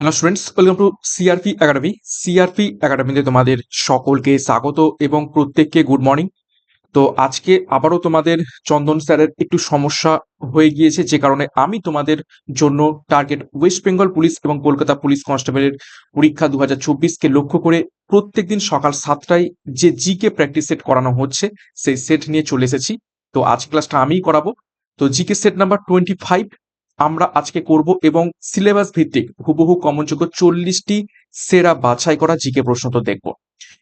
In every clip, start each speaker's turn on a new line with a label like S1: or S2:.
S1: Hello students welcome to CRP academy CRP একাডেমিতে তোমাদের সকলকে স্বাগত এবং প্রত্যেককে গুড মর্নিং তো আজকে আবারও তোমাদের চন্দন স্যারের একটু সমস্যা হয়ে গিয়েছে, যে কারণে আমি তোমাদের জন্য টার্গেট ওয়েস্ট বেঙ্গল পুলিশ এবং কলকাতা পুলিশ কনস্টেবলের পরীক্ষা দু হাজার চব্বিশকে লক্ষ্য করে প্রত্যেকদিন সকাল সাতটায় যে জিকে প্র্যাকটিস সেট করানো হচ্ছে, সেই সেট নিয়ে চলে এসেছি। তো আজ ক্লাসটা আমিই করাবো। তো GK set number twenty five আমরা আজকে করব এবং সিলেবাস ভিত্তিক হুবহু কমনযোগ্য চল্লিশটি সেরা বাছাই করা জিকে প্রশ্ন তো দেখব।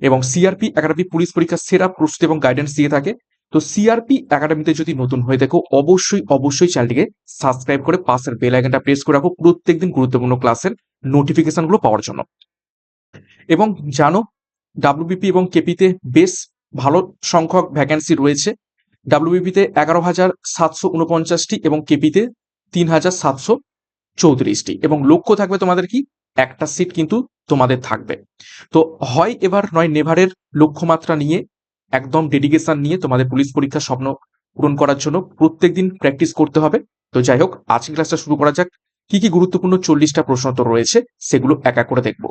S1: এবং সিআরপি একাডেমি পুলিশ পরীক্ষার সেরা প্রস্তুতি এবং গাইডেন্স দিয়ে থাকে। তো সিআরপি একাডেমিতে যদি নতুন হয়ে দেখো, অবশ্যই অবশ্যই চ্যানেলটিকে সাবস্ক্রাইব করে পাশের বেল আইকনটা প্রেস করে রাখো প্রত্যেকদিন গুরুত্বপূর্ণ ক্লাসের নোটিফিকেশনগুলো পাওয়ার জন্য। এবং জানো ডাব্লিউবিপি এবং কেপিতে বেশ ভালো সংখ্যক ভ্যাকেন্সি রয়েছে। ডাব্লিউবিপিতে এগারো হাজার সাতশো উনপঞ্চাশটি এবং কেপিতে তিন হাজার সাতশো চৌত্রিশটি। এবং লক্ষ্য থাকবে তোমাদের কি? একটা সিট কিন্তু তোমাদের থাকবে। তো হয় এবার নয়, নেভারের লক্ষ্যমাত্রা নিয়ে, একদম ডেডিকেশন নিয়ে তোমাদের পুলিশ পরীক্ষার স্বপ্ন পূরণ করার জন্য প্রত্যেকদিন প্র্যাকটিস করতে হবে। তো যাই হোক আজকে ক্লাসটা শুরু করা যাক। কি কি গুরুত্বপূর্ণ চল্লিশটা প্রশ্ন তো রয়েছে, সেগুলো এক এক করে দেখব।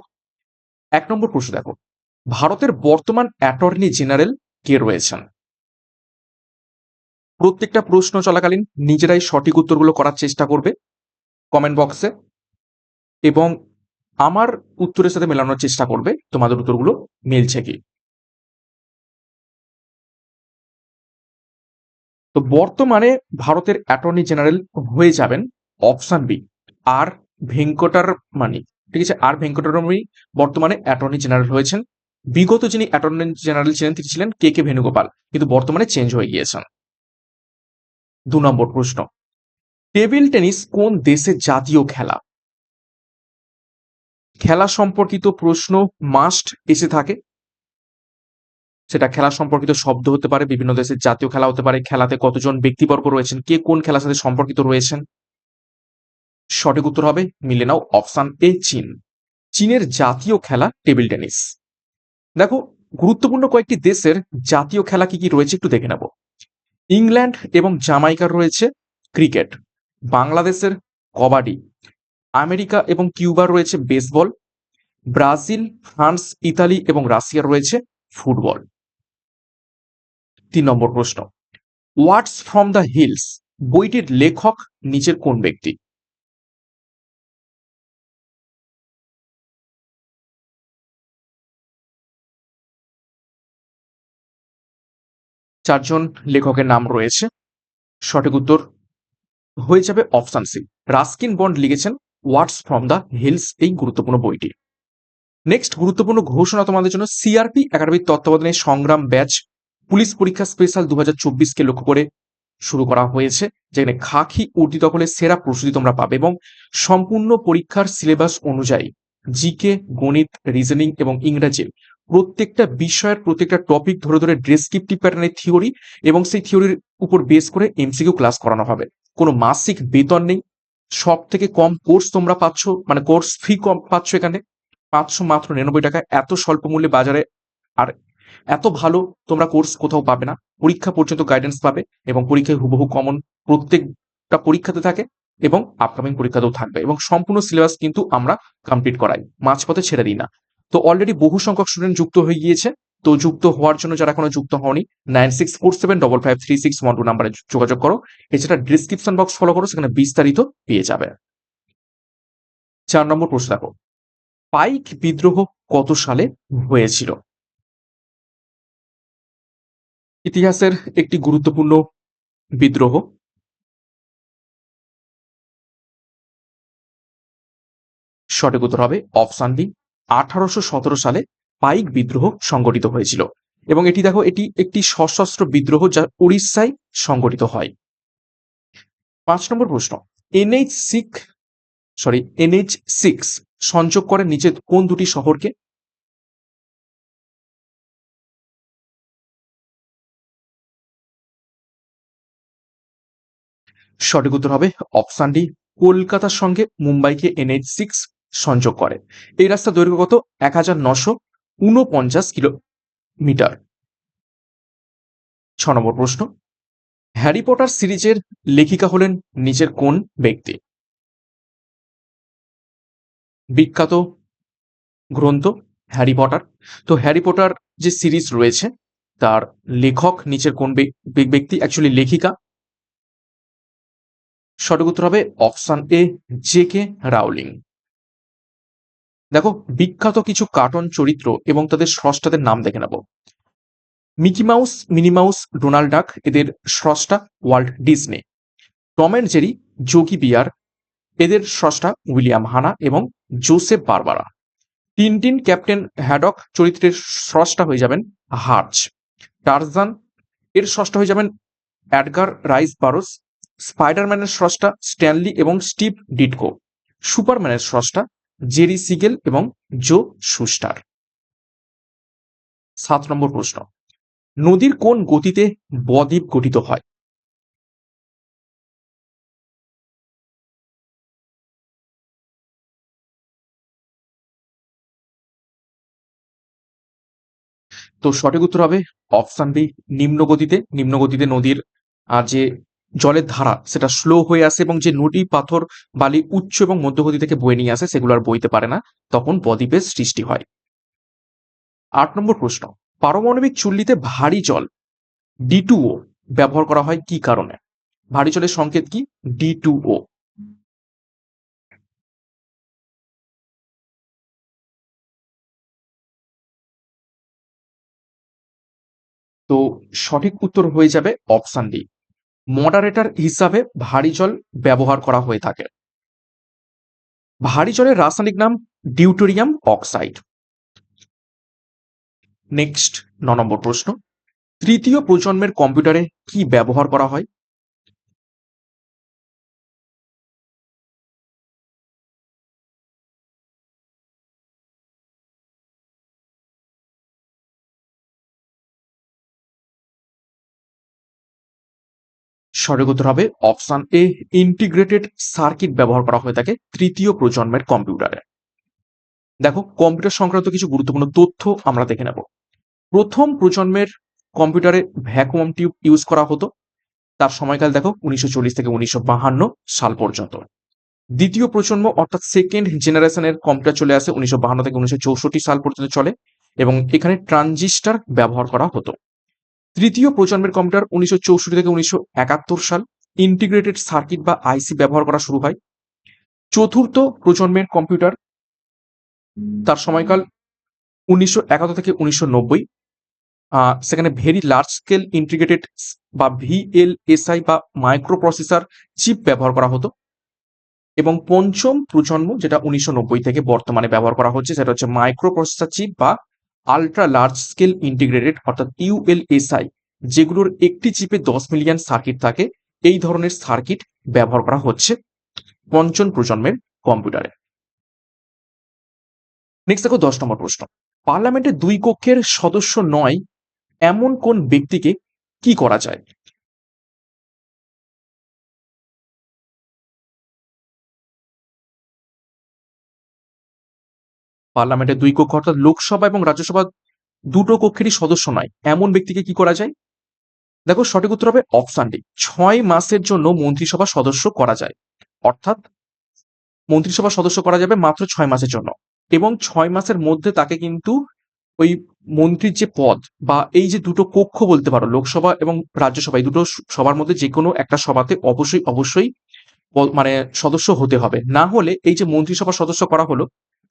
S1: এক নম্বর প্রশ্ন দেখো, ভারতের বর্তমান অ্যাটর্নি জেনারেল কে রয়েছেন? প্রত্যেকটা প্রশ্ন চলাকালীন নিজেরাই সঠিক উত্তরগুলো করার চেষ্টা করবে কমেন্ট বক্সে এবং আমার উত্তরের সাথে মেলানোর চেষ্টা করবে তোমাদের উত্তরগুলো মিলছে কি তো বর্তমানে ভারতের অ্যাটর্নি জেনারেল হয়ে যাবেন অপশন বি আর ভেঙ্কটার মানি ঠিক আছে? আর ভেঙ্কটরমণি বর্তমানে অ্যাটর্নি জেনারেল হয়েছেন। বিগত যিনি অ্যাটর্নি জেনারেল ছিলেন, তিনি ছিলেন কে কে ভেনুগোপাল কিন্তু বর্তমানে চেঞ্জ হয়ে গিয়েছেন। দু নম্বর প্রশ্ন। টেবিল টেনিস কোন দেশের জাতীয় খেলা? খেলা সম্পর্কিত প্রশ্ন মাস্ট এসে থাকে। সেটা খেলা সম্পর্কিত শব্দ হতে পারে, বিভিন্ন দেশের জাতীয় খেলা হতে পারে, খেলাতে কতজন ব্যক্তিবর্গ রয়েছেন, কে কোন খেলার সাথে সম্পর্কিত রয়েছেন? সঠিক উত্তর হবে, মিলে নাও অপশান এ, চীন। চীনের জাতীয় খেলা টেবিল টেনিস। দেখো, গুরুত্বপূর্ণ কয়েকটি দেশের জাতীয় খেলা কি কি রয়েছে একটু দেখে নেব। ইংল্যান্ড এবং জামাইকার রয়েছে ক্রিকেট, বাংলাদেশের কবাডি, আমেরিকা এবং কিউবার রয়েছে বেসবল, ব্রাজিল, ফ্রান্স, ইতালি এবং রাশিয়ার রয়েছে ফুটবল। তিন নম্বর প্রশ্ন ওয়ার্ডস ফ্রম দ্য হিলস বইটির লেখক নিচের কোন ব্যক্তি? চারজন লেখকের নাম রয়েছে। সঠিক উত্তর হয়ে যাবে অপশন সি রাস্কিন বন্ড লিখেছেন ওয়ার্ডস ফ্রম দ্য হিলস এই গুরুত্বপূর্ণ বইটি। নেক্সট গুরুত্বপূর্ণ ঘোষণা তোমাদের জন্য সিআরপি একাডেমির তত্ত্বাবধানে সংগ্রাম ব্যাচ পুলিশ পরীক্ষা স্পেশাল দু হাজার চব্বিশকে লক্ষ্য করে শুরু করা হয়েছে, যেখানে খাকি উর্দি দখলের সেরা প্রস্তুতি তোমরা পাবে এবং সম্পূর্ণ পরীক্ষার সিলেবাস অনুযায়ী জিকে গণিত রিজনিং এবং ইংরাজির প্রত্যেকটা বিষয়ের প্রত্যেকটা টপিক ধরে ধরে ডেসক্রিপটিভ প্যাটার্নের থিওরি এবং সেই থিওরির উপর বেস করে এমসিকিউ ক্লাস করানো হবে। কোনো মাসিক বেতন নেই। সব থেকে কম কোর্স তোমরা পাচ্ছ মানে কোর্স ফি কম পাচ্ছ এখানে। পাঁচশো মাত্র নিরানব্বই টাকা। এত স্বল্প মূল্যে বাজারে আর এত ভালো তোমরা কোর্স কোথাও পাবে না। পরীক্ষা পর্যন্ত গাইডেন্স পাবে এবং পরীক্ষায় হুবহু কমন প্রত্যেকটা পরীক্ষাতে থাকে এবং আপকামিং পরীক্ষাতেও থাকবে এবং সম্পূর্ণ সিলেবাস কিন্তু আমরা কমপ্লিট করাই। মাঝপথে ছেড়ে দিই না। তো অলরেডি বহু সংখ্যক স্টুডেন্ট যুক্ত হয়ে গিয়েছে। তো যুক্ত হওয়ার জন্য যারা এখনও যুক্ত হওনি nine six four seven double five three six one two নাম্বারে যোগাযোগ করো। এছাড়া ডিসক্রিপশন বক্স ফলো করো, সেখানে বিস্তারিত পেয়ে যাবে। চার নম্বর প্রশ্ন দেখো। পাইক বিদ্রোহ কত সালে হয়েছিল? ইতিহাসের একটি গুরুত্বপূর্ণ বিদ্রোহ। সঠিক উত্তর হবে অপশান বি আঠারোশো সতেরো সালে পাইক বিদ্রোহ সংগঠিত হয়েছিল। এবং এটি দেখো, এটি একটি সশস্ত্র বিদ্রোহ যা উড়িষ্যায় সংগঠিত হয়। পাঁচ নম্বর প্রশ্ন। NH six sorry NH six সংযোগ করে নিচে কোন দুটি শহরকে? সঠিক উত্তর হবে অপশান ডি, কলকাতার সঙ্গে মুম্বাইকে এনএইচ সিক্স সংযোগ করে। এই রাস্তা দৈর্ঘ্য কত? এক হাজার নশো উনপঞ্চাশ কিলোমিটার ছ নম্বর প্রশ্ন। হ্যারি পটার সিরিজের লেখিকা হলেন নিচের কোন ব্যক্তি? বিখ্যাত গ্রন্থ হ্যারি পটার। তো হ্যারি পটার যে সিরিজ রয়েছে, তার লেখক নিচের কোন ব্যক্তি? অ্যাকচুয়ালি লেখিকা। সঠিক উত্তর হবে option A J K Rowling. দেখো, বিখ্যাত কিছু কার্টুন চরিত্র এবং তাদের স্রষ্টাদের নাম দেখে নেব। Mickey Mouse, Minnie Mouse, Donald Duck, এদের স্রষ্টা world Disney Tom and Jerry, Yogi Bear, এদের স্রষ্টা উইলিয়াম হানা এবং Joseph Barbara. Tintin Captain Haddock চরিত্রের স্রষ্টা হয়ে যাবেন হার্চ টার্জান এর স্রষ্টা হয়ে যাবেন অ্যাডগার রাইস বারোস। স্পাইডারম্যানের স্রষ্টা স্ট্যানলি এবং স্টিভ ডিটকো। সুপারম্যানের স্রষ্টা জেরি সিগেল এবং জো সুস্টার। সাত নম্বর প্রশ্ন। নদীর কোন গতিতে বদ্বীপ গঠিত হয়? তো সঠিক উত্তর হবে অপশান বি নিম্ন গতিতে নিম্ন গতিতে নদীর যে জলের ধারা, সেটা স্লো হয়ে আসে এবং যে নদী, পাথর, বালি উচ্চ এবং মধ্যগতি থেকে বয়ে নিয়ে আসে, সেগুলো আর বইতে পারে না, তখন বদ্বীপের সৃষ্টি হয়। আট নম্বর প্রশ্ন, পারমাণবিক চুল্লিতে ভারী জল ডি ব্যবহার করা হয় কি কারণে? ভারী জলের সংকেত কি? ডি টু ও তো সঠিক উত্তর হয়ে যাবে অপশান ডি। মডারেটর হিসাবে ভারী জল ব্যবহার করা হয়ে থাকে। ভারী জলের রাসায়নিক নাম ডিউটোরিয়াম অক্সাইড নেক্সট ন নম্বর প্রশ্ন। তৃতীয় প্রজন্মের কম্পিউটারে কি ব্যবহার করা হয়? সঠিক উত্তর হবে অপশন এ ইন্টিগ্রেটেড সার্কিট ব্যবহার করা হয়ে থাকে তৃতীয় প্রজন্মের কম্পিউটারে। দেখো, কম্পিউটার সংক্রান্ত কিছু গুরুত্বপূর্ণ তথ্য আমরা দেখে নেব। প্রথম প্রজন্মের কম্পিউটারে ভ্যাকুয়াম টিউব ইউজ করা হতো। তার সময়কাল দেখো, উনিশশো চল্লিশ থেকে উনিশশো সাল পর্যন্ত। দ্বিতীয় প্রজন্ম, অর্থাৎ সেকেন্ড জেনারেশনের কম্পিউটার চলে আসে উনিশশো থেকে উনিশশো চৌষট্টি সাল পর্যন্ত চলে এবং এখানে ট্রানজিস্টার ব্যবহার করা হতো। তৃতীয় প্রজন্মের কম্পিউটার উনিশশো চৌষট্টি থেকে উনিশশো একাত্তর সাল ইন্টিগ্রেটেড সার্কিট বা আইসি ব্যবহার করা শুরু হয়। চতুর্থ প্রজন্মের কম্পিউটার তার সময়কাল উনিশশো একাত্তর থেকে উনিশশো নব্বই। সেখানে ভেরি লার্জ স্কেল ইন্টিগ্রেটেড বা ভিএলএসআই বা মাইক্রো প্রসেসর চিপ ব্যবহার করা হতো। এবং পঞ্চম প্রজন্ম যেটা উনিশশো নব্বই থেকে বর্তমানে ব্যবহার করা হচ্ছে সেটা হচ্ছে মাইক্রো প্রসেসর চিপ বা আলট্রা লার্জ স্কেল ইন্টিগ্রেটেড অর্থাৎ ইউএলএসআই যেগুলোর একটি চিপে দশ মিলিয়ন সার্কিট থাকে, এই ধরনের সার্কিট ব্যবহার করা হচ্ছে পঞ্চম প্রজন্মের কম্পিউটারে। নেক্সট দেখো দশ নম্বর প্রশ্ন। পার্লামেন্টের দুই কক্ষের সদস্য নয়, এমন কোন ব্যক্তিকে কি করা যায়? পার্লামেন্টের দুই কক্ষ অর্থাৎ লোকসভা এবং রাজ্যসভা দুটো কক্ষেরই সদস্য নয়। এমন ব্যক্তিকে কি করা যায়? দেখো, সঠিক উত্তর হবে অপশান ডি ছয় মাসের জন্য মন্ত্রিসভা সদস্য করা যায়। অর্থাৎ মন্ত্রিসভা সদস্য করা যাবে মাত্র ছয় মাসের জন্য। এবং ছয় মাসের মধ্যে তাকে কিন্তু ওই মন্ত্রীর যে পদ বা এই যে দুটো কক্ষ বলতে পারো, লোকসভা এবং রাজ্যসভা, এই দুটো সবার মধ্যে যে কোনো একটা সভাতে অবশ্যই অবশ্যই মানে সদস্য হতে হবে। না হলে এই যে মন্ত্রিসভা সদস্য করা হলো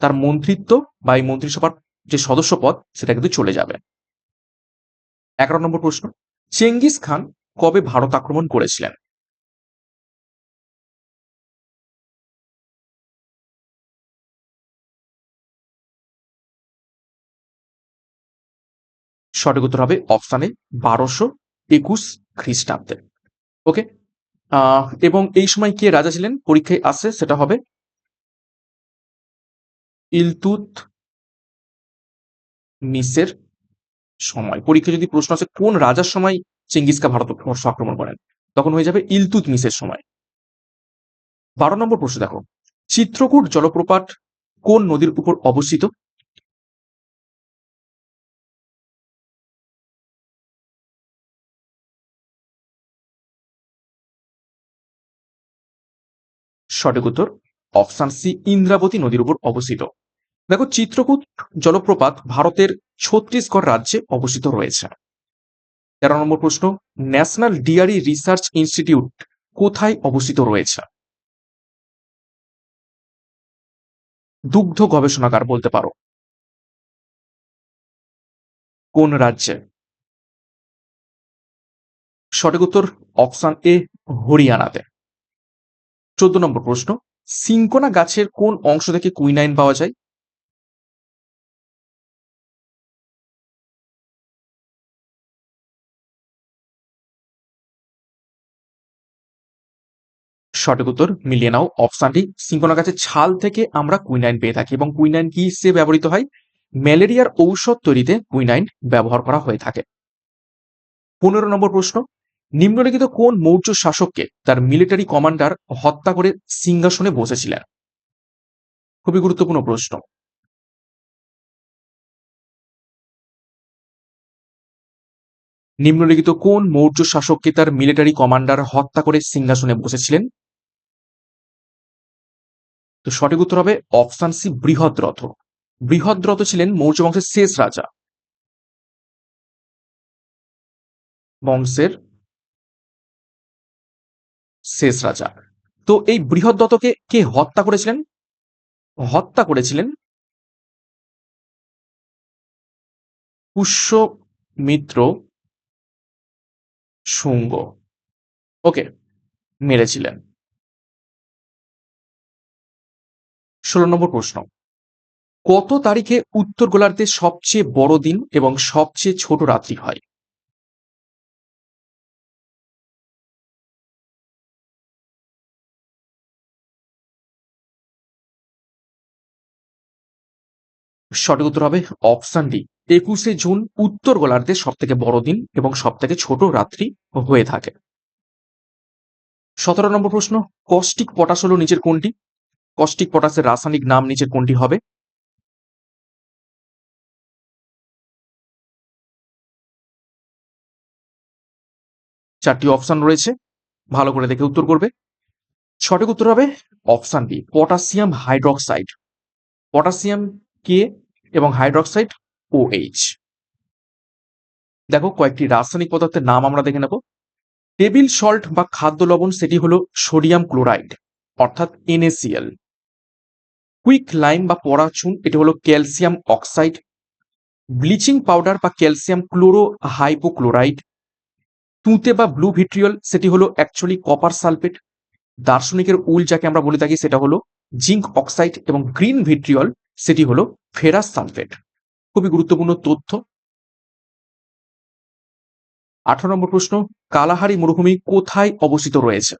S1: তার মন্ত্রিত্ব বা এই মন্ত্রিসভার যে সদস্য পদ সেটা কিন্তু চলে যাবে। এগারো নম্বর প্রশ্ন, চেঙ্গিস খান কবে ভারত আক্রমণ করেছিলেন? সঠিক উত্তর হবে অপশানে বারোশো একুশ খ্রিস্টাব্দে। ওকে? এবং এই সময় কে রাজা ছিলেন? পরীক্ষায় আসে সেটা হবে ইলতুত মিসের সময়। পরীক্ষা যদি প্রশ্ন আসে, কোন রাজার সময় চেঙ্গিসকা ভারতবর্ষ আক্রমণ করেন? তখন হয়ে যাবে ইলতুত মিসের সময়। বারো নম্বর প্রশ্ন দেখো। চিত্রকূট জলপ্রপাত কোন নদীর উপর অবস্থিত? সঠিক উত্তর অপশান সি, ইন্দ্রাবতী নদীর উপর অবস্থিত। দেখো, চিত্রকূট, জলপ্রপাত ভারতের ছত্তিশগড় রাজ্যে অবস্থিত রয়েছে। তেরো নম্বর প্রশ্ন, ন্যাশনাল ডিয়ারি রিসার্চ ইনস্টিটিউট কোথায় অবস্থিত রয়েছে? দুগ্ধ গবেষণাগার বলতে পারো। কোন রাজ্যে? সঠিক উত্তর অপশন এ, হরিয়ানাতে। চোদ্দ নম্বর প্রশ্ন সিঙ্কোনা গাছের কোন অংশ থেকে কুইনাইন পাওয়া যায়? সঠিক উত্তর মিলিয়ে নাও অপশনটি সিঙ্কোনা গাছের ছাল থেকে আমরা কুইনাইন পেয়ে থাকি এবং কুইনাইন কি হিসেবে ব্যবহৃত হয়? ম্যালেরিয়ার ঔষধ তৈরিতে কুইনাইন ব্যবহার করা হয়ে থাকে। পনেরো নম্বর প্রশ্ন নিম্নলিখিত কোন মৌর্য শাসককে তার মিলিটারি কমান্ডার হত্যা করে সিংহাসনে বসেছিলেন? খুবই গুরুত্বপূর্ণ প্রশ্ন। নিম্নলিখিত কোন মৌর্য শাসককে তার মিলিটারি কমান্ডার হত্যা করে সিংহাসনে বসেছিলেন? তো সঠিক উত্তর হবে অপশান সি, বৃহদ্রথ। বৃহদ্রথ ছিলেন মৌর্য বংশের শেষ রাজা। বংশের শেষ রাজা। তো এই বৃহদ্রথকে কে হত্যা করেছিলেন? হত্যা করেছিলেন পুষ্যমিত্র শুঙ্গ। ওকে, মেরেছিলেন। ষোলো নম্বর প্রশ্ন। কত তারিখে উত্তর গোলার্ধে সবচেয়ে বড় দিন এবং সবচেয়ে ছোট রাত্রি হয়? সঠিক উত্তর হবে অপশন ডি একুশে জুন উত্তর গোলার্ধে সব থেকে বড় দিন এবং সব থেকে ছোট রাত্রি হয়ে থাকে। সতেরো নম্বর প্রশ্ন, কস্টিক পটাশ হলো নিচের কোনটি? কস্টিক পটাশের রাসায়নিক নাম নিচের কোনটি হবে? চারটি অপশন রয়েছে, ভালো করে দেখে উত্তর করবে। সঠিক উত্তর হবে option B potassium hydroxide. Potassium K এবং হাইড্রক্সাইড ও এইচ দেখো, কয়েকটি রাসায়নিক পদার্থের নাম আমরা দেখে নেব। টেবিল সল্ট বা খাদ্য লবণ, সেটি হলো সোডিয়াম ক্লোরাইড, অর্থাৎ এনএসিএল কুইক লাইম বা পরাচুন, এটি হলো ক্যালসিয়াম অক্সাইড। ব্লিচিং পাউডার বা ক্যালসিয়াম ক্লোরো হাইপোক্লোরাইড। তুঁতে বা ব্লু ভিট্রিয়ল, সেটি হলো অ্যাকচুয়ালি কপার সালফেট। দার্শনিকের উল যাকে আমরা বলে থাকি, সেটা হলো জিঙ্ক অক্সাইড এবং গ্রিন ভিট্রিয়ল। সেটি হলো ফেরাস সালফেট। খুবই গুরুত্বপূর্ণ তথ্য। আঠারো নম্বর প্রশ্ন, কালাহারি মরুভূমি কোথায় অবস্থিত রয়েছে?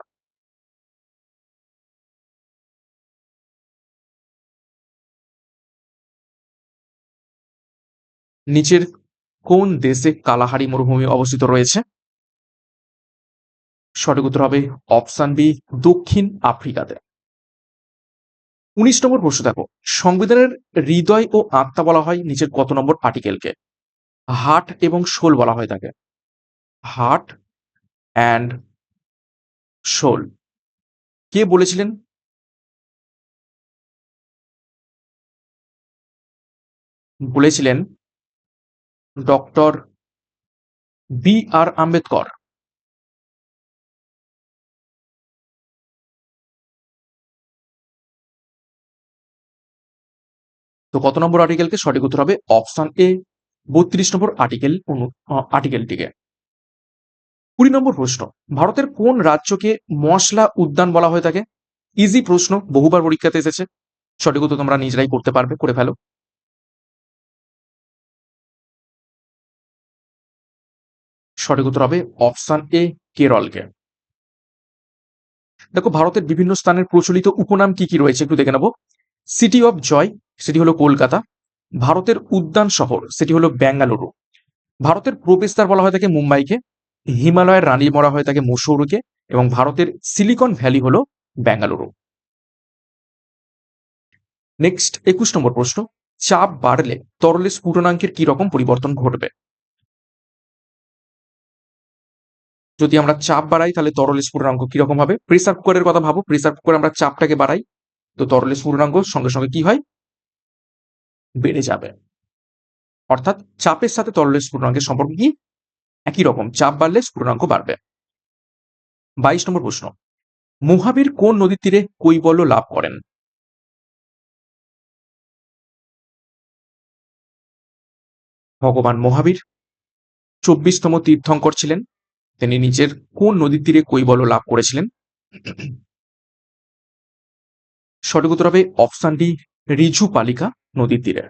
S1: নিচের কোন দেশে কালাহারি মরুভূমি অবস্থিত রয়েছে? সঠিক উত্তর হবে অপশন বি, দক্ষিণ আফ্রিকাতে। উনিশ নম্বর প্রশ্ন দেখো। সংবিধানের হৃদয় ও আত্মা বলা হয় নিচের কত নম্বর আর্টিকেলকে হার্ট এবং শোল বলা হয় তাকে। হার্ট অ্যান্ড শোল কে বলেছিলেন? বলেছিলেন ডক্টর বি আর আম্বেদকর। তো কত নম্বর আর্টিকেলকে সঠিক উত্তর হবে? অপশন এ বত্রিশ নম্বর আর্টিকেল আর্টিকেলটিকে কুড়ি নম্বর প্রশ্ন, ভারতের কোন রাজ্যকে মশলা উদ্যান বলা হয়ে থাকে? ইজি প্রশ্ন, বহুবার পরীক্ষাতে এসেছে। সঠিক উত্তর তোমরা নিজেরাই করতে পারবে, করে ফেলো। সঠিক উত্তর হবে অপশন এ কেরলকে। দেখো, ভারতের বিভিন্ন স্থানের প্রচলিত উপনাম কি কি রয়েছে একটু দেখে নেব। সিটি অফ জয় সেটি হলো কলকাতা। ভারতের উদ্যান শহর সেটি হলো বেঙ্গালুরু ভারতের প্রবেশদ্বার বলা হয় থাকে মুম্বাইকে, হিমালয়ের রানী বলা হয় থাকে মসৌরুকে, এবং ভারতের সিলিকন ভ্যালি হলো বেঙ্গালুরু নেক্সট একুশ নম্বর প্রশ্ন, চাপ বাড়লে তরলের স্ফুটনাঙ্কের কি রকম পরিবর্তন ঘটবে? যদি আমরা চাপ বাড়াই, তাহলে তরল স্ফুটনাঙ্ক কীরকম হবে? প্রেসার কুকারের কথা ভাবো প্রেসার কুকার আমরা চাপটাকে বাড়াই তো তরলের পূর্ণাঙ্গ সঙ্গে সঙ্গে কি হয়? বেড়ে যাবে। অর্থাৎ চাপের সাথে তরলের স্ফুটনাঙ্কের সম্পর্ক কি? একই রকম, চাপ বাড়লে স্ফুটনাঙ্ক বাড়বে। বাইশ নম্বর প্রশ্ন। মহাবীর কোন নদীর তীরে কৈবল্য লাভ করেন? ভগবান মহাবীর চব্বিশতম তীর্থঙ্কর ছিলেন। তিনি নিজের কোন নদীর তীরে কৈবল্য লাভ করেছিলেন? সঠিক উত্তর হবে অপশন ডি পালিকা নদীর তীরে।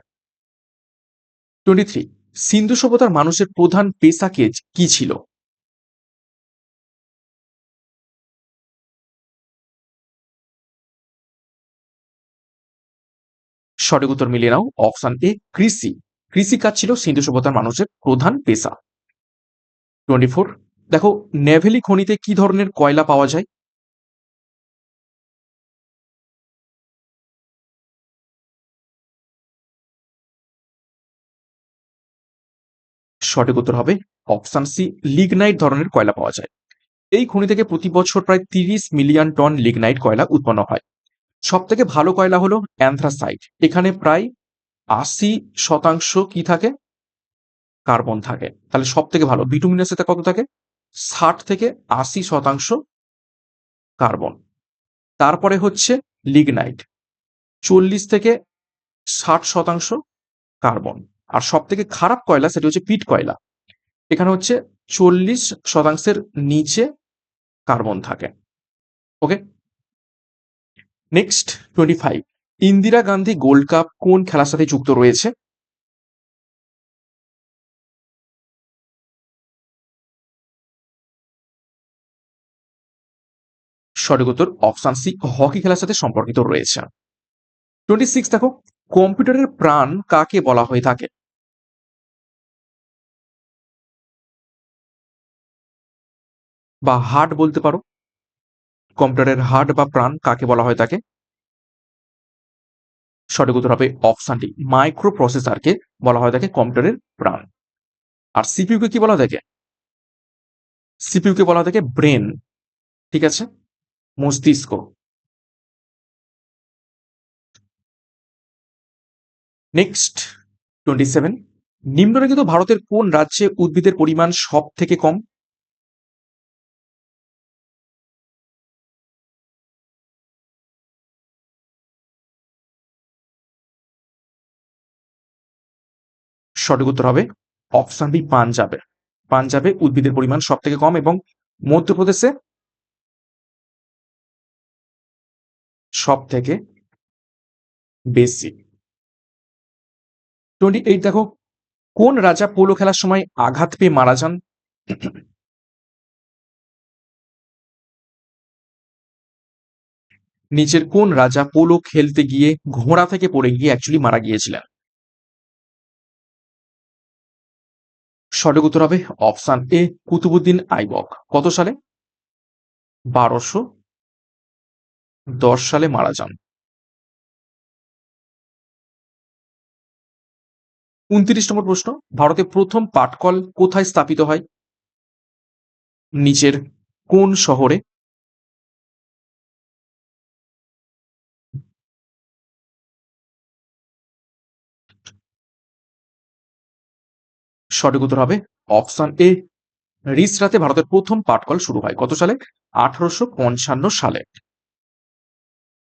S1: টোয়েন্টি থ্রি সিন্ধু সভ্যতার মানুষের প্রধান পেশা কে, কি ছিল? সঠিক উত্তর মিলিয়ে নাও, অপশন এ, কৃষি। কৃষিকাজ ছিল সিন্ধু সভ্যতার মানুষের প্রধান পেশা। টোয়েন্টি ফোর দেখো, নেভেলি খনিতে কি ধরনের কয়লা পাওয়া যায়? সঠিক উত্তর হবে অপশন সি, লিগনাইট ধরনের কয়লা পাওয়া যায়। এই খনি থেকে প্রতি বছর প্রায় তিরিশ মিলিয়ন টন লিগনাইট কয়লা উৎপন্ন হয়। সব থেকে ভালো কয়লা হলো অ্যান্থ্রাসাইট। এখানে প্রায় আশি শতাংশ কি থাকে? কার্বন থাকে। তাহলে সব থেকে ভালো, বিটুমিনাস কত থাকে? ষাট থেকে আশি শতাংশ কার্বন। তারপরে হচ্ছে লিগনাইট। চল্লিশ থেকে ষাট শতাংশ কার্বন। আর সব থেকে খারাপ কয়লা সেটি হচ্ছে পিট কয়লা। এখানে হচ্ছে চল্লিশ শতাংশের নিচে কার্বন থাকে। Okay? Next twenty five Indira Gandhi gold cup কোন খেলার সাথে যুক্ত রয়েছে? সঠিক উত্তর অপশন সি, হকি খেলার সাথে সম্পর্কিত রয়েছে। টোয়েন্টি সিক্স দেখো, কম্পিউটারের প্রাণ কাকে বলা হয়ে থাকে? বা হার্ট বলতে পারো। কম্পিউটারের হার্ট বা প্রাণ কাকে বলা হয় তাকে? সঠিক উত্তর হবে অপশনটি। মাইক্রো প্রসেসরকে বলা হয় থাকে কম্পিউটারের প্রাণ। আর সিপিইউকে কি বলা থাকে সিপিইউকে বলা থাকে ব্রেন। ঠিক আছে? মস্তিষ্ক। Next, twenty seven. নিম্নলিখিত ভারতের কোন রাজ্যে উদ্ভিদের পরিমাণ সব থেকে কম? সঠিক উত্তর হবে অপশন বি পাঞ্জাবে পাঞ্জাবে উদ্ভিদের পরিমাণ সব থেকে কম এবং মধ্যপ্রদেশে সব থেকে বেশি। টোয়েন্টি এইট দেখো, কোন রাজা পোলো খেলার সময় আঘাত পেয়ে মারা যান? নিচের কোন রাজা পোলো খেলতে গিয়ে ঘোড়া থেকে পড়ে গিয়ে অ্যাকচুয়ালি মারা গিয়েছিলেন? সঠিক উত্তর হবে অপশান এ, কুতুবুদ্দিন আইবক। কত সালে? বারোশো দশ সালে মারা যান। উনত্রিশ নম্বর প্রশ্ন, ভারতে প্রথম পাটকল কোথায় স্থাপিত হয়? নিচের কোন শহরে? সঠিক উত্তর হবে অপশন এ। রিসরাতে ভারতের প্রথম পাটকল শুরু হয়। কত সালে? আঠারোশো পঞ্চান্ন সালে।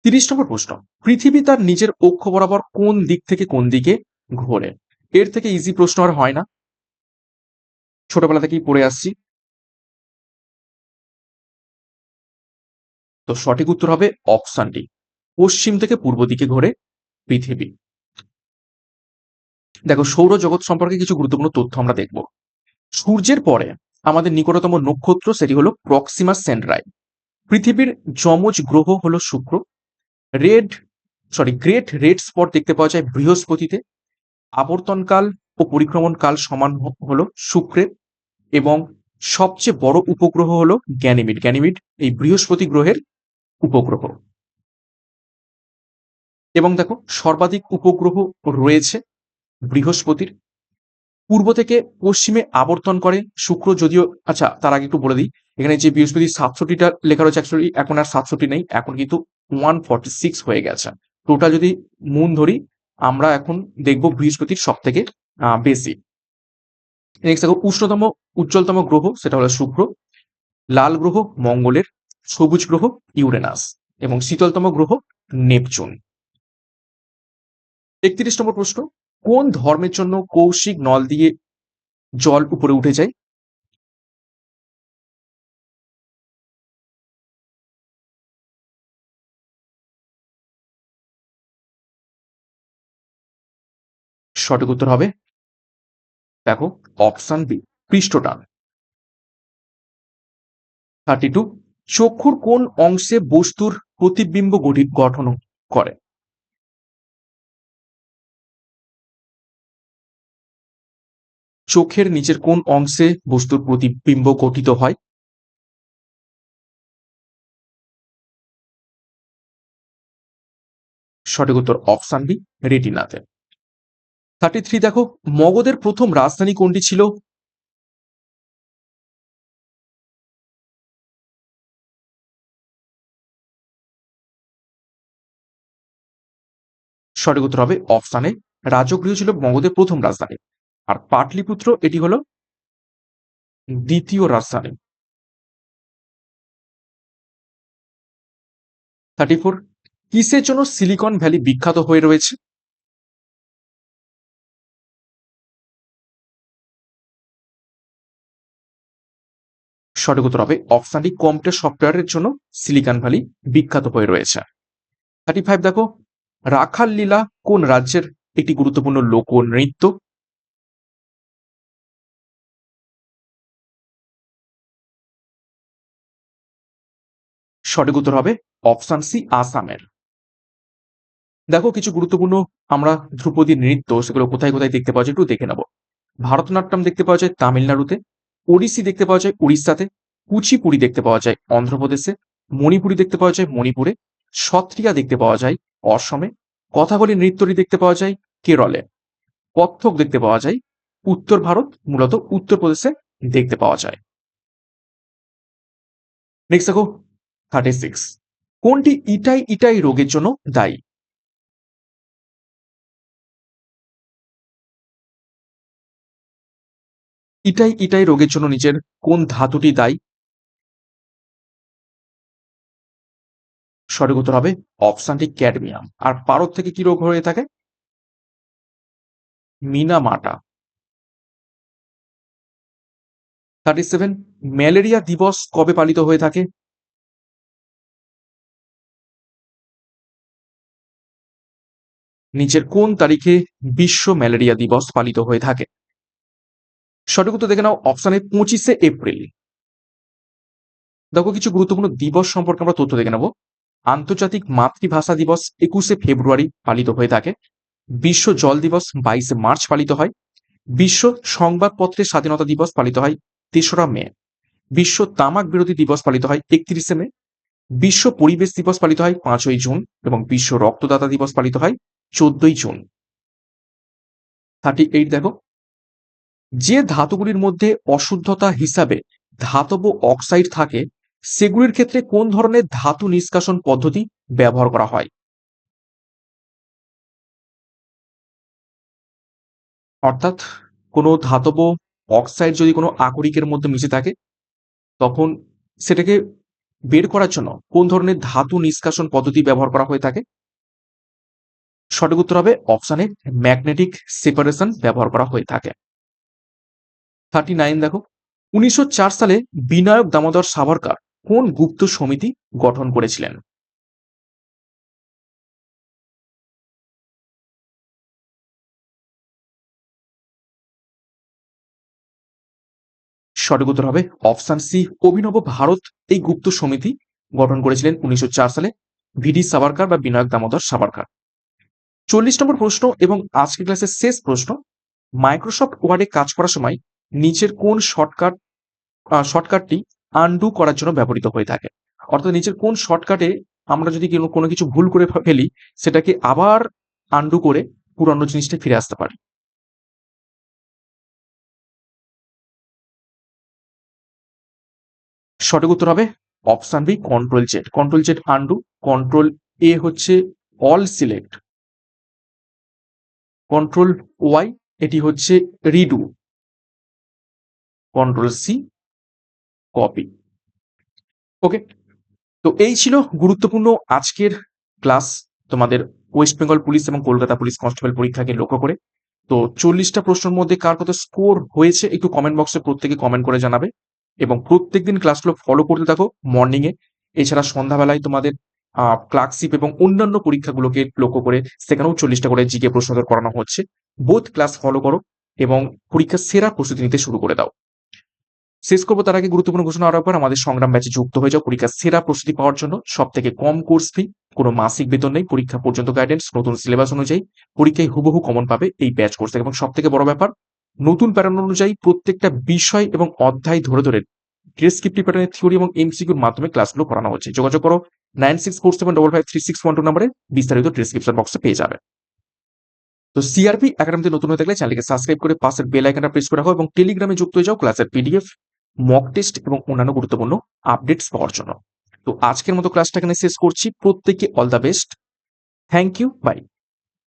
S1: তিরিশ নম্বর প্রশ্ন। পৃথিবী তার নিজের অক্ষ বরাবর কোন দিক থেকে কোন দিকে ঘোরে? এর থেকে ইজি প্রশ্ন আর হয় না। ছোটবেলা থেকেই পড়ে আসছি। তো সঠিক উত্তর হবে অপশন ডি। পশ্চিম থেকে পূর্ব দিকে ঘোরে পৃথিবী। দেখো, সৌরজগৎ সম্পর্কে কিছু গুরুত্বপূর্ণ তথ্য আমরা দেখব। সূর্যের পরে আমাদের নিকটতম নক্ষত্র সেটি হলো প্রক্সিমা সেন্ট্রাই পৃথিবীর যমজ গ্রহ হলো শুক্র। Red sorry great red spot দেখতে পাওয়া যায় বৃহস্পতিতে। আবর্তনকাল ও পরিক্রমণকাল সমান হলো শুক্রের। এবং সবচেয়ে বড় উপগ্রহ হলো গ্যানিমিড। গ্যানিমিড এই বৃহস্পতি গ্রহের উপগ্রহ। এবং দেখো, সর্বাধিক উপগ্রহ রয়েছে বৃহস্পতির পূর্ব থেকে পশ্চিমে আবর্তন করে শুক্র যদিও আচ্ছা তার আগে একটু বলে দিই, এখানে যে বৃহস্পতি সাতষট্টিটা লেখা রয়েছে অ্যাকচুয়ালি এখন আর সাতষট্টি নেই, এখন কিন্তু ওয়ান ফর্টি সিক্স হয়ে গেছে। টোটাল যদি মুন ধরি, আমরা এখন দেখব বৃহস্পতির সব থেকে বেশি। নেক্সট দেখো, উষ্ণতম, উজ্জ্বলতম গ্রহ, সেটা হলো শুক্র, লাল গ্রহ, মঙ্গলের, সবুজ গ্রহ, ইউরেনাস, এবং শীতলতম গ্রহ, নেপচুন। একত্রিশ নম্বর প্রশ্ন কোন ধর্মের জন্য কৌশিক নল দিয়ে জল উপরে উঠে যায়? সঠিক উত্তর হবে, দেখো অপশন বি পৃষ্ঠটান। থার্টি টু চক্ষুর কোন অংশে বস্তুর প্রতিবিম্ব গঠন করে? চোখের নিচের কোন অংশে বস্তুর প্রতিবিম্ব গঠিত হয়? সঠিক উত্তর অপশান বি, রেটিনাতে। থার্টি থ্রি দেখো, মগধের প্রথম রাজধানী কোনটি ছিল? সঠিক উত্তর হবে অপশানে রাজগৃহ ছিল মগধের প্রথম রাজধানী। আর পাটলিপুত্র, এটি হলো দ্বিতীয় রাজধানী। থার্টি ফোর কিসের জন্য সিলিকন ভ্যালি বিখ্যাত হয়ে রয়েছে? সঠিক উত্তর হবে অপশানটি কম্পিউটার সফটওয়্যারের জন্য সিলিকন ভ্যালি বিখ্যাত হয়ে রয়েছে। থার্টি ফাইভ দেখো রাখাল লীলা কোন রাজ্যের একটি গুরুত্বপূর্ণ লোক নৃত্য সঠিক উত্তর হবে অপশান সি, আসামের। দেখো, কিছু গুরুত্বপূর্ণ আমরা ধ্রুপদী নৃত্য, সেগুলো কোথায় কোথায় দেখতে পাওয়া যায় একটু দেখে নেব। ভারতনাট্যম দেখতে পাওয়া যায় তামিলনাড়ুতে, ওড়িশি দেখতে পাওয়া যায় উড়িষ্যাতে, কুচিপুড়ি দেখতে পাওয়া যায় অন্ধ্রপ্রদেশে, মণিপুরি দেখতে পাওয়া যায় মণিপুরে, সত্রিয়া দেখতে পাওয়া যায় অসমে কথাগুলি নৃত্যটি দেখতে পাওয়া যায় কেরলে। কত্থক দেখতে পাওয়া যায় উত্তর ভারত, মূলত উত্তরপ্রদেশে দেখতে পাওয়া যায়। নেক্সট দেখো থার্টি সিক্স কোনটি ইটাই ইটাই রোগের জন্য দায়ী? ইটাই ইটাই রোগের জন্য নিজের কোন ধাতুটি দায়ী? সঠিক উত্তর হবে অপশানটি ক্যাডমিয়াম। আর পারদ থেকে কি রোগ হয়ে থাকে? মিনামাটা। থার্টি সেভেন ম্যালেরিয়া দিবস কবে পালিত হয়ে থাকে? নিচের কোন তারিখে বিশ্ব ম্যালেরিয়া দিবস পালিত হয়ে থাকে? সঠিক উত্তর দেখে নাও, অপশানে পঁচিশে এপ্রিল। দেখো, কিছু গুরুত্বপূর্ণ দিবস সম্পর্কে আমরা তথ্য দেখে নেব। আন্তর্জাতিক মাতৃভাষা দিবস একুশে ফেব্রুয়ারি পালিত হয়ে থাকে। বিশ্ব জল দিবস বাইশে মার্চ পালিত হয়। বিশ্ব সংবাদপত্রের স্বাধীনতা দিবস পালিত হয় তেসরা মে। বিশ্ব তামাক বিরোধী দিবস পালিত হয় একত্রিশে মে। বিশ্ব পরিবেশ দিবস পালিত হয় পাঁচই জুন এবং বিশ্ব রক্তদাতা দিবস পালিত হয় চোদ্দই জুন। থার্টি এইট দেখো। যে ধাতুগুলির মধ্যে অশুদ্ধতা হিসাবে ধাতব অক্সাইড থাকে, সেগুলির ক্ষেত্রে কোন ধরনের ধাতু নিষ্কাশন পদ্ধতি ব্যবহার করা হয়? অর্থাৎ কোনো ধাতব অক্সাইড যদি কোনো আকরিকের মধ্যে মিশে থাকে, তখন সেটাকে বের করার জন্য কোন ধরনের ধাতু নিষ্কাশন পদ্ধতি ব্যবহার করা হয়ে থাকে? সঠিক উত্তর হবে অপশানে ম্যাগনেটিক সেপারেশন ব্যবহার করা হয়ে থাকে। থার্টি নাইন দেখো, উনিশশো চার সালে বিনায়ক দামোদর সাভারকার কোন গুপ্ত সমিতি গঠন করেছিলেন? সঠিক উত্তর হবে অপশান সি, অভিনব ভারত এই গুপ্ত সমিতি গঠন করেছিলেন উনিশশো চার সালে। ভিডি সাভারকার বা বিনায়ক দামোদর সাভারকার। চল্লিশ নম্বর প্রশ্ন এবং আজকের ক্লাসের শেষ প্রশ্ন মাইক্রোসফট ওয়ার্ডে কাজ করার সময় নিচের কোন শর্টকাট শর্টকাটটি আনডু করার জন্য ব্যবহৃত হয়ে থাকে? অর্থাৎ নিচের কোন শর্টকাটে আমরা যদি কোনো কিছু ভুল করে ফেলি, সেটাকে আবার আনডু করে পুরানো জিনিসটা ফিরে আসতে পারি। সঠিক উত্তর হবে option B control Z control Z undo control A হচ্ছে অল সিলেক্ট কন্ট্রোল ওয়াই এটি হচ্ছে redo control C copy okay তো এই ছিল গুরুত্বপূর্ণ আজকের ক্লাস তোমাদের ওয়েস্ট বেঙ্গল পুলিশ এবং কলকাতা পুলিশ কনস্টেবল পরীক্ষাকে লক্ষ্য করে। তো চল্লিশটা প্রশ্নের মধ্যে কার কত স্কোর হয়েছে একটু কমেন্ট বক্সে প্রত্যেকে কমেন্ট করে জানাবে এবং প্রত্যেকদিন ক্লাসগুলো ফলো করতে থাকো মর্নিং এ এছাড়া সন্ধ্যাবেলায় তোমাদের ক্লার্কশিপ এবং অন্যান্য পরীক্ষাগুলোকে লক্ষ্য করে সেখানেও চল্লিশটা করে জিকে প্রশ্ন উত্তর করানো হচ্ছে। বোধ ক্লাস ফলো করো এবং পরীক্ষার সেরা প্রস্তুতি নিতে শুরু করে দাও। শেষ করব তার আগে গুরুত্বপূর্ণ ঘোষণা আরও একবার। আমাদের সংগ্রাম ব্যাচে যুক্ত হয়ে যাও পরীক্ষার সেরা প্রস্তুতি পাওয়ার জন্য। সব থেকে কম কোর্স ফি কোনো মাসিক বেতন নেই, পরীক্ষা পর্যন্ত গাইডেন্স নতুন সিলেবাস অনুযায়ী পরীক্ষায় হুবহু কমন পাবে এই ব্যাচ কোর্স থেকে। এবং সব থেকে বড় ব্যাপার, নতুন প্যাটার্ন অনুযায়ী প্রত্যেকটা বিষয় এবং অধ্যায় ধরে ধরে ডেসক্রিপটিভ প্যাটার্নের থিওরি এবং এমসিকিউর মাধ্যমে ক্লাসগুলো করানো হচ্ছে। যোগাযোগ করো nine six four seven double five three six one two নম্বরে বিস্তারিত ডিসক্রিপশন বক্সে পেয়ে যাবে তো সিআরপি একাডেমিতে নতুন হয়ে থাকলে চ্যানেলকে সাবস্ক্রাইব করে পাশের বেল আইকনটা প্রেস করে রাখো এবং টেলিগ্রামে যুক্ত হয়ে যাও ক্লাসের পিডিএফ মক টেস্ট এবং অন্যান্য গুরুত্বপূর্ণ আপডেটস পাওয়ার জন্য। তো আজকের মতো ক্লাসটা এখানে শেষ করছি। প্রত্যেকে all the best thank you bye